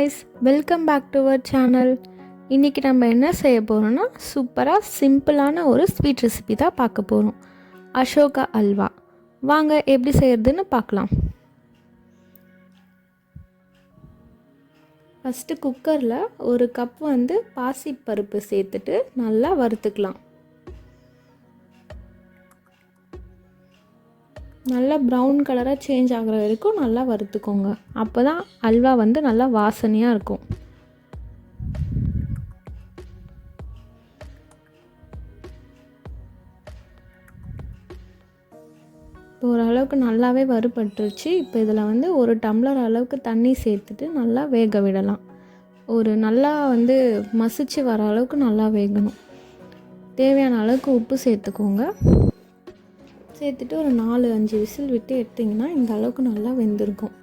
Guys welcome back to our channel இன்றைக்கி நம்ம என்ன செய்ய போகிறோம்னா சூப்பராக சிம்பிளான ஒரு ஸ்வீட் ரெசிபி தான் பார்க்க போகிறோம் அசோகா அல்வா. வாங்க எப்படி செய்கிறதுன்னு பார்க்கலாம். ஃபஸ்ட்டு குக்கரில் ஒரு கப் வந்து பாசிப்பருப்பு சேர்த்துட்டு நல்லா வறுத்துக்கலாம். நல்லா ப்ரௌன் கலராக சேஞ்ச் ஆகிற வரைக்கும் நல்லா வறுத்துக்கோங்க. அப்போ தான் அல்வா வந்து நல்லா வாசனையாக இருக்கும். இப்போ ஓரளவுக்கு நல்லாவே வறுபட்டுருச்சு. இப்போ இதில் வந்து ஒரு டம்ளர் அளவுக்கு தண்ணி சேர்த்துட்டு நல்லா வேக விடலாம். ஒரு நல்லா வந்து மசிச்சு வர அளவுக்கு நல்லா வேகணும். தேவையான அளவுக்கு உப்பு சேர்த்துக்கோங்க. சேர்த்துட்டு ஒரு நாலு அஞ்சு விசில் விட்டு எடுத்திங்கன்னா இந்த அளவுக்கு நல்லா வெந்திருக்கும்.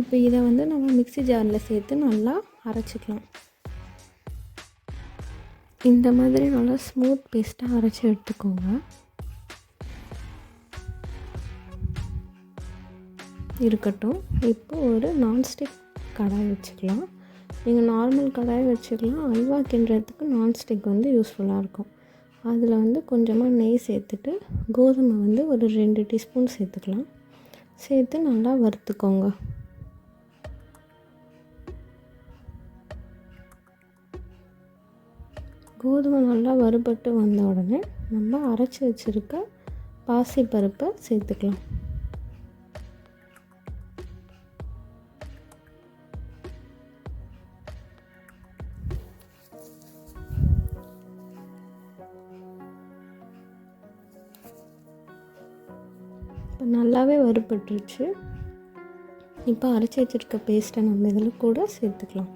இப்போ இதை வந்து நம்ம மிக்சி ஜாரில் சேர்த்து நல்லா அரைச்சிக்கலாம். இந்த மாதிரி நல்லா ஸ்மூத் பேஸ்ட்டாக அரைச்சி எடுத்துக்கோங்க. இருக்கட்டும். இப்போ ஒரு நான்ஸ்டிக் கடாய் வச்சுக்கலாம். நீங்கள் நார்மல் கடாய் வச்சுக்கலாம். அல்வா கிண்டுறதுக்கு நான்ஸ்டிக் வந்து யூஸ்ஃபுல்லாக இருக்கும். அதில் வந்து கொஞ்சமாக நெய் சேர்த்துட்டு கோதுமை வந்து ஒரு ரெண்டு டீஸ்பூன் சேர்த்துக்கலாம். சேர்த்து நல்லா வறுத்துக்கோங்க. கோதுமை நல்லா வறுபட்டு வந்த உடனே நம்ம அரைச்சி வச்சுருக்க பாசி பருப்பை சேர்த்துக்கலாம். இப்போ நல்லாவே வறுபட்டுருச்சு. இப்போ அரைச்சி வச்சுருக்க பேஸ்ட்டை நம்ம இதில் கூட சேர்த்துக்கலாம்.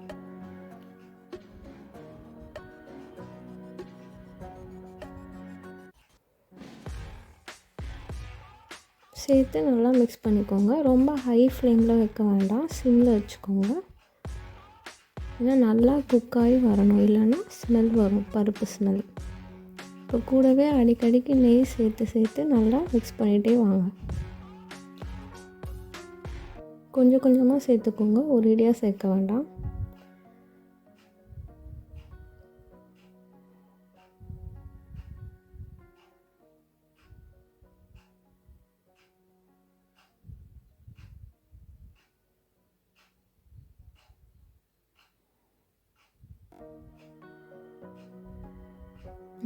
சேர்த்து நல்லா மிக்ஸ் பண்ணிக்கோங்க. ரொம்ப ஹை ஃப்ளேமில் வைக்க வேண்டாம். சிம்மில் வச்சுக்கோங்க. ஏன்னா நல்லா குக்காகி வரணும். இல்லைன்னா ஸ்மெல் வரும். பருப்பு ஸ்மெல் இப்போ கூடவே அடிக்கடிக்கு நெய் சேர்த்து சேர்த்து நல்லா மிக்ஸ் பண்ணிகிட்டே வாங்க. கொஞ்சம் கொஞ்சமாக சேர்த்துக்கோங்க. ஒரேடியாக சேர்க்க வேண்டாம்.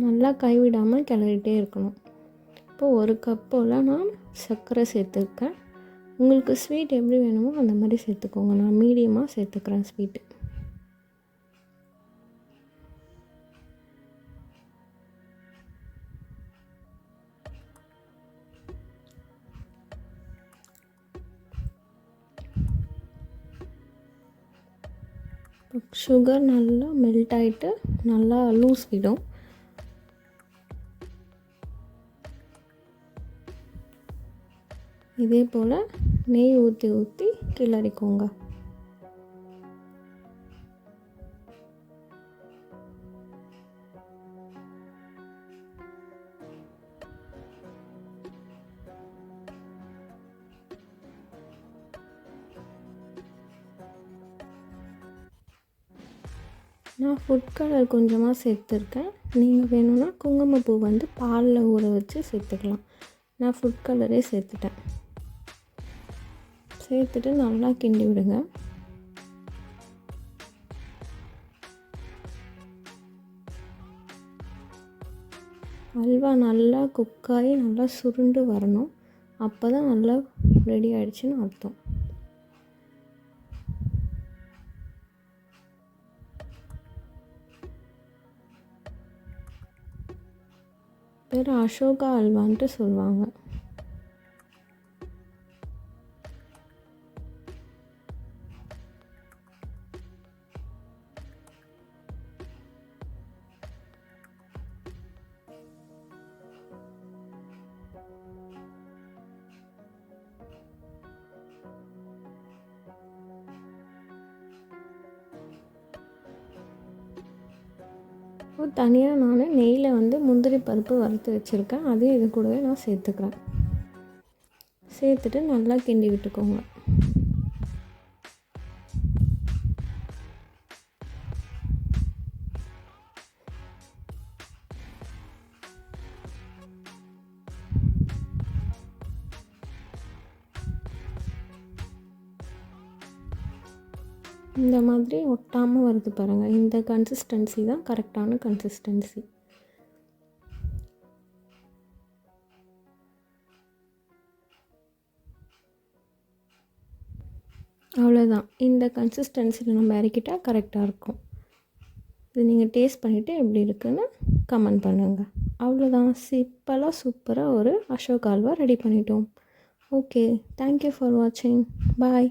நல்லா கைவிடாமல் கிளறிட்டே இருக்கணும். இப்போ ஒரு கப்போல் நான் சர்க்கரை சேர்த்துருக்கேன். உங்களுக்கு ஸ்வீட் எப்படி வேணுமோ அந்த மாதிரி சேர்த்துக்கோங்க. நான் மீடியமாக சேர்த்துக்கிறேன் ஸ்வீட்டு. சுகர் நல்லா மெல்ட் ஆகிட்டு நல்லா லூஸ் விடும். இதே போல் நெய் ஊற்றி ஊற்றி கிளறிக்கோங்க நான் ஃபுட் கலர் கொஞ்சமாக சேர்த்துருக்கேன். நீங்கள் வேணும்னா குங்குமப்பூ வந்து பாலில் ஊற வச்சு சேர்த்துக்கலாம். நான் ஃபுட் கலரே சேர்த்துட்டேன். சேர்த்துட்டு நல்லா கிண்டி விடுங்க. அல்வா நல்லா குக்காகி நல்லா சுருண்டு வரணும். அப்போ தான் நல்லா ரெடி ஆகிடுச்சின்னு அர்த்தம். பேர் அசோகா அல்வான்ட்டு சொல்லுவாங்க. தனியாக நான் நெய்யில் வந்து முந்திரி பருப்பு வறுத்து வச்சுருக்கேன். அதையும் இது கூடவே நான் சேர்த்துக்கிறேன். சேர்த்துட்டு நல்லா கிண்டி விட்டுக்கோங்க. இந்த மாதிரி ஒட்டாமல் வருது பாருங்கள் இந்த கன்சிஸ்டன்சி தான் கரெக்டான கன்சிஸ்டன்சி அவ்வளோதான் இந்த கன்சிஸ்டன்சியில் நம்ம இறக்கிட்டால் கரெக்டாக இருக்கும். இது நீங்கள் டேஸ்ட் பண்ணிவிட்டு எப்படி இருக்குன்னு கமெண்ட் பண்ணுங்கள் அவ்வளோதான் சிப்பலாக சூப்பராக ஒரு அசோக் அல்வா ரெடி பண்ணிட்டோம். ஓகே தேங்க்யூ ஃபார் வாட்சிங் பாய்